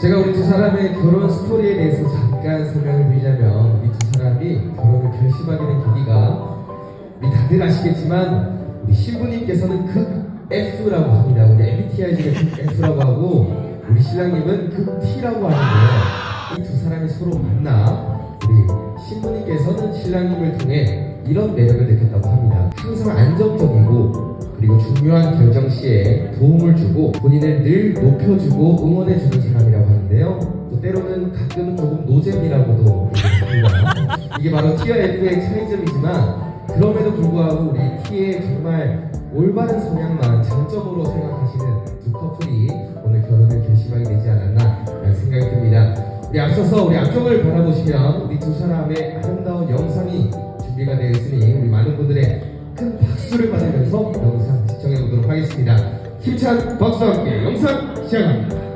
제가 우리 두 사람의 결혼 스토리에 대해서 잠깐 설명을 드리자면 우리 두 사람이 결혼을 결심하게 된 계기가 우리 다들 아시겠지만 우리 신부님께서는 극 F라고 합니다. 우리 MBTI 중에 극 F라고 하고 우리 신랑님은 극 T라고 하는데요. 이 두 사람이 서로 만나 우리 신부님께서는 신랑님을 통해 이런 매력을 느꼈다고 합니다. 항상 안정적이고 그리고 중요한 결정 시에 도움을 주고 본인을 늘 높여주고 응원해주는. 또 가끔은 조금 노잼이라고도. 이게 바로 T와 F의 차이점이지만 그럼에도 불구하고 우리 T의 정말 올바른 성향만 장점으로 생각하시는 두 커플이 오늘 결혼을 결심하게 되지 않았나 라는 생각이 듭니다. 우리 앞서서 우리 앞쪽을 바라보시면 우리 두 사람의 아름다운 영상이 준비가 되어 있으니 우리 많은 분들의 큰 박수를 받으면서 영상 시청해 보도록 하겠습니다. 힘찬 박수와 함께 영상 시작합니다.